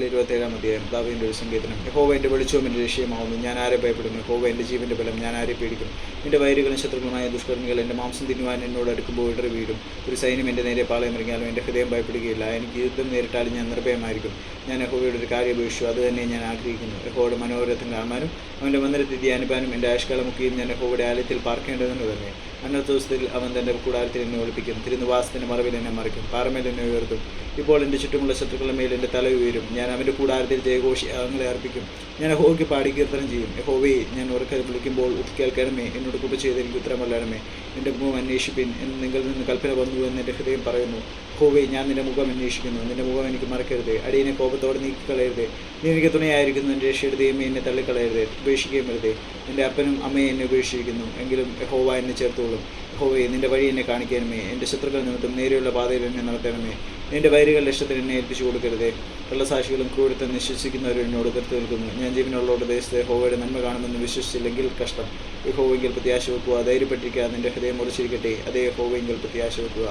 സങ്കീർത്തനങ്ങൾ ഇരുപത്തേഴാം അധ്യായം ദാവീന്റെ ഒരു സങ്കീർത്തനം. യഹോവ എന്റെ വെളിച്ചവും എന്റെ ഞാൻ ആരെ ഭയപ്പെടുന്നു? യഹോവ എന്റെ ജീവന്റെ ബലം. ഞാൻ ആരെ പേടിക്കും എന്റെ വൈരുകളും ശത്രുക്കളുമായ ദുഷ്കർമ്മികൾ എന്റെ മാംസം തിന്നുവാൻ എന്നോട് അടുക്കുമ്പോൾ ഇടറി വീടും ഒരു സൈന്യം എന്റെ നേരെ പാളയം ഇറങ്ങിയാലും എന്റെ ഹൃദയം ഭയപ്പെടുകയില്ല. എനിക്ക് യുദ്ധം നേരിട്ടാലും ഞാൻ നിർഭയമായിരിക്കും. ഞാൻ യഹോവയുടെ ഒരു കാര്യം ഉപേക്ഷിച്ചു അത് തന്നെ ഞാൻ ആഗ്രഹിക്കുന്നു. യഹോയുടെ മനോരഥം കാണാനും അവന്റെ മന്ദിരത്തിൽ ധ്യാനിപ്പാനും എന്റെ ആഷ്കാലമൊക്കെയും ഞാൻ യഹോയുടെ ആലയത്തിൽ പാർക്കേണ്ടതെന്ന് തന്നെ. അന്നത്തെ ദിവസത്തിൽ അവൻ തന്റെ കൂടാരത്തിൽ എന്നെ ഒളിപ്പിക്കും. തിരുനിവാസത്തിന്റെ മറവിൽ എന്നെ മറിക്കും. പാറമേൽ എന്നെ ഉയർത്തും. ഇപ്പോൾ എന്റെ ചുറ്റുമുള്ള ശത്രുക്കളുടെ മേൽ എന്റെ തല ഉയരും. ഞാൻ അവന്റെ കൂടാരത്തിൽ ജയഘോഷി അങ്ങളെ അർപ്പിക്കും. ഞാൻ യഹോവയ്ക്ക് പാടി കീർത്തനം ചെയ്യും. യഹോവേ ഞാൻ ഉറക്കെ വിളിക്കുമ്പോൾ കേൾക്കണമേ എന്നോട് കൃപ ചെയ്ത് എനിക്ക് ഉത്തരമല്ലണമേ എന്റെ മുഖം അന്വേഷിപ്പിൻ എന്ന് നിങ്ങളിൽ നിന്ന് കൽപ്പന വന്നു എന്ന് എന്റെ ഹൃദയം പറയുന്നു. ഹോവേ ഞാൻ നിന്റെ മുഖം അന്വേഷിക്കുന്നു. നിന്റെ മുഖം എനിക്ക് മറക്കരുത്. അടിയനെ കോപത്തോടെ നീക്കിക്കളയരുത്. നീ എനിക്ക് തുണയായിരിക്കുന്നു. എന്റെ രക്ഷയുടെ ദൈവമേ എന്നെ തള്ളിക്കളയരുത്. ഉപേക്ഷിക്കുകയും വരുത് എന്റെ അപ്പനും അമ്മയെ എന്നെ ഉപേക്ഷിച്ചിരിക്കുന്നു എങ്കിലും ഹോവ എന്നെ ചേർത്തോളും. ഹോവേ നിന്റെ വഴി എന്നെ കാണിക്കണമേ. എന്റെ ശത്രുക്കൾ നിമിത്തം നേരെയുള്ള പാതയിൽ എന്നെ നടത്തണമേ. എന്റെ വൈരികൾ ലക്ഷ്യത്തിൽ എന്നെ ഏൽപ്പിച്ചു കൊടുക്കരുതേ. കള്ളസാക്ഷികളും ക്രൂരത്തെ നിശ്വസിക്കുന്നവരും എന്നോട് എതിർത്ത് നിൽക്കുന്നു. ഞാൻ ജീവനുള്ളവരുടെ ദേശത്തെ ഹോവയുടെ നന്മ കാണുമെന്ന് വിശ്വസിച്ചില്ലെങ്കിൽ കഷ്ടം. ഈ ഹോവെങ്കിൽ പ്രത്യാശ വെക്കുക ധൈര്യപ്പെട്ടിരിക്കുക നിന്റെ ഹൃദയം മുറിച്ചിരിക്കട്ടെ അതേ ഹോവെങ്കിൽ പ്രത്യാശ വെക്കുക